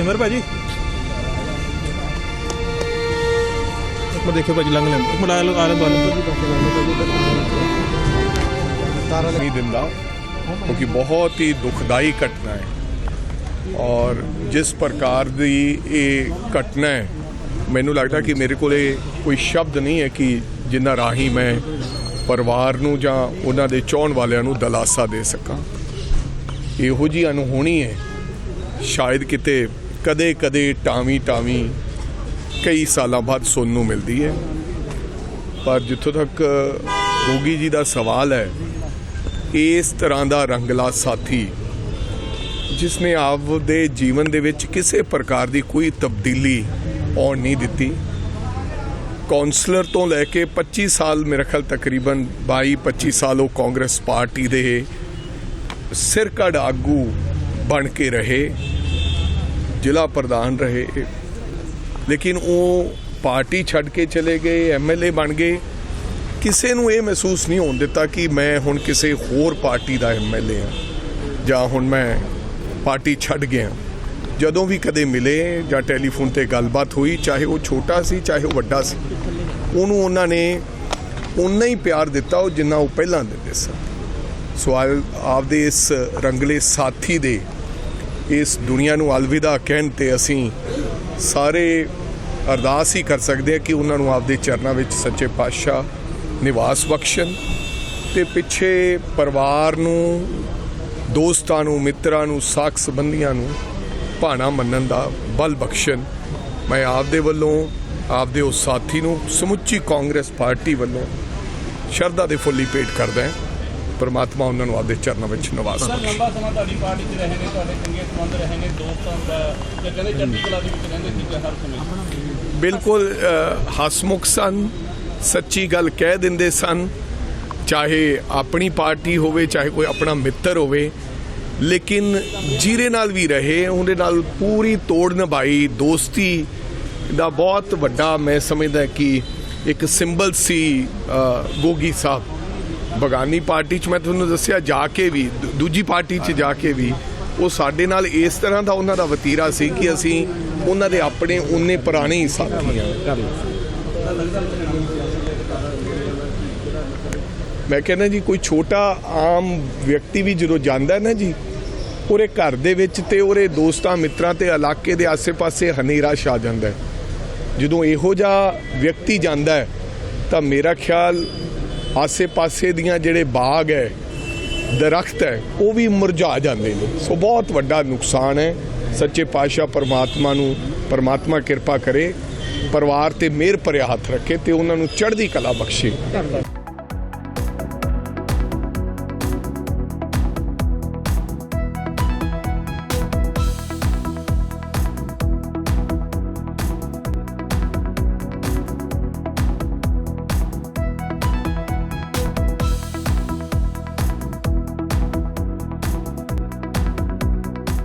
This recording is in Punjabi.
ਸਿਮਰ ਭਾਜੀ। ਇੱਕ ਮਿੰਟ ਦੇਖਿਓ ਭਾਜੀ ਲੰਘ ਲੈਣ ਇੱਕ ਲੋ ਆ ਲੋ ਨਹੀਂ ਦਿੰਦਾ, ਕਿਉਂਕਿ ਬਹੁਤ ਹੀ ਦੁਖਦਾਈ ਘਟਨਾ ਹੈ। ਔਰ ਜਿਸ ਪ੍ਰਕਾਰ ਦੀ ਇਹ ਘਟਨਾ ਹੈ, ਮੈਨੂੰ ਲੱਗਦਾ ਕਿ ਮੇਰੇ ਕੋਲੇ ਕੋਈ ਸ਼ਬਦ ਨਹੀਂ ਹੈ ਕਿ ਜਿੰਨਾ ਰਾਹੀਂ ਮੈਂ ਪਰਿਵਾਰ ਨੂੰ ਜਾਂ ਉਹਨਾਂ ਦੇ ਚਾਹਣ ਵਾਲਿਆਂ ਨੂੰ ਦਲਾਸਾ ਦੇ ਸਕਾਂ। ਇਹੋ ਜੀ ਅਨਹੋਣੀ ਹੈ। ਸ਼ਾਇਦ ਕਿਤੇ ਕਦੇ ਕਦੇ ਟਾਵੀ ਟਾਵੀ ਕਈ ਸਾਲਾਂ ਬਾਅਦ ਸੁਣਨ ਨੂੰ ਮਿਲਦੀ ਹੈ। ਪਰ ਜਿੱਥੋਂ ਤੱਕ ਗੋਗੀ ਜੀ ਦਾ ਸਵਾਲ ਹੈ, ਇਸ ਤਰ੍ਹਾਂ ਦਾ ਰੰਗਲਾ ਸਾਥੀ ਜਿਸ ਨੇ ਆਪ ਦੇ ਜੀਵਨ ਦੇ ਵਿੱਚ ਕਿਸੇ ਪ੍ਰਕਾਰ ਦੀ ਕੋਈ ਤਬਦੀਲੀ ਆਉਣ ਨਹੀਂ ਦਿੱਤੀ। ਕਾਉਂਸਲਰ ਤੋਂ ਲੈ ਕੇ 25 ਸਾਲ ਮੇਰੇ ਖਿਆਲ ਤਕਰੀਬਨ 22 25 ਸਾਲ ਉਹ ਕਾਂਗਰਸ ਪਾਰਟੀ ਦੇ ਸਿਰਕੜ ਆਗੂ ਬਣ ਕੇ ਰਹੇ। ਜ਼ਿਲ੍ਹਾ ਪ੍ਰਧਾਨ ਰਹੇ। ਲੇਕਿਨ ਉਹ ਪਾਰਟੀ ਛੱਡ ਕੇ ਚਲੇ ਗਏ ਐਮਐਲਏ ਬਣ ਗਏ। ਕਿਸੇ ਨੂੰ ਇਹ ਮਹਿਸੂਸ ਨਹੀਂ ਹੋਣ ਦਿੱਤਾ ਕਿ ਮੈਂ ਹੁਣ ਕਿਸੇ ਹੋਰ ਪਾਰਟੀ ਦਾ ਐਮਐਲਏ ਹਾਂ ਜਾਂ ਹੁਣ ਮੈਂ ਪਾਰਟੀ ਛੱਡ ਗਿਆ ਜਦੋਂ ਵੀ ਕਦੇ ਮਿਲੇ ਜਾਂ ਟੈਲੀਫੋਨ ਤੇ ਗੱਲਬਾਤ ਹੋਈ, ਚਾਹੇ ਉਹ ਛੋਟਾ ਸੀ, ਚਾਹੇ ਉਹ ਵੱਡਾ ਸੀ, ਉਹਨੂੰ ਉਹਨਾਂ ਨੇ ਉਨਾ ਹੀ ਪਿਆਰ ਦਿੱਤਾ, ਉਹ ਜਿੰਨਾ ਉਹ ਪਹਿਲਾਂ ਦਿੰਦੇ ਸਨ। ਸੋ ਆ- ਆਪਦੇ ਇਸ ਰੰਗਲੇ ਸਾਥੀ ਦੇ ਇਸ ਦੁਨੀਆ ਨੂੰ ਅਲਵਿਦਾ ਕਹਿਣ ਤੇ ਅਸੀਂ ਸਾਰੇ ਅਰਦਾਸ ਹੀ ਕਰ ਸਕਦੇ ਹਾਂ ਕਿ ਉਹਨਾਂ ਨੂੰ ਆਪਦੇ ਚਰਨਾਂ ਵਿੱਚ ਸੱਚੇ ਪਾਤਸ਼ਾਹ ਨਿਵਾਸ ਬਖਸ਼ਣ ਤੇ ਪਿੱਛੇ ਪਰਿਵਾਰ ਨੂੰ, ਦੋਸਤਾਂ ਨੂੰ, ਮਿੱਤਰਾਂ ਨੂੰ, ਸਾਖ ਸੰਬੰਧੀਆਂ ਨੂੰ ਭਾਣਾ ਮੰਨਣ ਦਾ ਬਲ ਬਖਸ਼ਣ। ਮੈਂ ਆਪਦੇ ਵੱਲੋਂ, ਆਪਦੇ ਉਸ ਸਾਥੀ ਨੂੰ ਸਮੁੱਚੀ ਕਾਂਗਰਸ ਪਾਰਟੀ ਵੱਲੋਂ ਸ਼ਰਧਾ ਦੇ ਫੁੱਲੀ ਭੇਟ ਕਰਦਾ ਹਾਂ। ਪਰਮਾਤਮਾ ਉਹਨਾਂ ਨੂੰ ਆਪਦੇ ਚਰਨਾਂ ਵਿੱਚ ਨਿਵਾਸ ਸਰ ਲੰਬਾ ਸਮਾਂ ਤੁਹਾਡੀ ਪਾਰਟੀ 'ਚ ਰਹੇ ਨੇ ਤੁਹਾਡੇ ਚੰਗੇ ਸੰਬੰਧ ਰਹੇ ਨੇ ਦੋਸਤਾਂ ਦਾ ਤੇ ਕਹਿੰਦੇ ਚੜ੍ਹਦੀ ਕਲਾ ਦੇ ਵਿੱਚ ਰਹਿੰਦੇ ਸੀ ਹਰ ਸਮੇਂ? ਬਿਲਕੁਲ ਹਸਮੁਖ ਸਨ ਸੱਚੀ ਗੱਲ ਕਹਿ ਦਿੰਦੇ ਸਨ ਚਾਹੇ ਆਪਣੀ ਪਾਰਟੀ ਹੋਵੇ ਚਾਹੇ ਕੋਈ ਆਪਣਾ ਮਿੱਤਰ ਹੋਵੇ ਲੇਕਿਨ ਜੀਰੇ ਨਾਲ ਵੀ ਰਹੇ ਉਹਦੇ ਨਾਲ ਪੂਰੀ ਤੋੜ ਨਿਭਾਈ ਦੋਸਤੀ ਦਾ ਬਹੁਤ ਵੱਡਾ ਮੈਂ ਸਮਝਦਾ ਕਿ ਇੱਕ ਸਿੰਬਲ ਸੀ ਗੋਗੀ ਸਾਹਿਬ। ਬਗਾਨੀ ਪਾਰਟੀ 'ਚ ਮੈਂ ਤੁਹਾਨੂੰ ਦੱਸਿਆ, ਜਾ ਕੇ ਵੀ ਦੂਜੀ ਪਾਰਟੀ 'ਚ ਜਾ ਕੇ ਵੀ, ਉਹ ਸਾਡੇ ਨਾਲ ਇਸ ਤਰ੍ਹਾਂ ਦਾ ਉਹਨਾਂ ਦਾ ਵਤੀਰਾ ਸੀ ਕਿ ਅਸੀਂ ਉਹਨਾਂ ਦੇ ਆਪਣੇ ਉਹਨੇ ਪੁਰਾਣੇ ਹੀ ਸਾਥੀ ਹਾਂ। ਮੈਂ ਕਹਿੰਦਾ ਜੀ, ਕੋਈ ਛੋਟਾ ਆਮ ਵਿਅਕਤੀ ਵੀ ਜਦੋਂ ਜਾਂਦਾ ਨਾ ਜੀ ਉਹਦੇ ਘਰ ਦੇ ਵਿੱਚ ਤੇ ਉਹਦੇ ਦੋਸਤਾਂ ਮਿੱਤਰਾਂ ਤੇ ਇਲਾਕੇ ਦੇ ਆਸੇ-ਪਾਸੇ ਹਨੇਰਾ ਛਾ ਜਾਂਦਾ ਜਦੋਂ ਇਹੋ ਜਿਹਾ ਵਿਅਕਤੀ ਜਾਂਦਾ ਹੈ, ਤਾਂ ਮੇਰਾ ਖਿਆਲ ਆਸੇ-ਪਾਸੇ ਦੀਆਂ ਜਿਹੜੇ ਬਾਗ ਹੈ, ਦਰਖਤ ਹੈ, ਉਹ ਵੀ ਮੁਰਝਾ ਜਾਂਦੇ ਨੇ। ਸੋ ਬਹੁਤ ਵੱਡਾ ਨੁਕਸਾਨ ਹੈ। ਸੱਚੇ ਪਾਤਸ਼ਾਹ ਪਰਮਾਤਮਾ ਨੂੰ, ਪਰਮਾਤਮਾ ਕਿਰਪਾ ਕਰੇ, ਪਰਿਵਾਰ ਤੇ ਮਿਹਰ ਭਰਿਆ ਹੱਥ ਰੱਖੇ ਤੇ ਉਹਨਾਂ ਨੂੰ ਚੜ੍ਹਦੀ ਕਲਾ ਬਖਸ਼ੇ।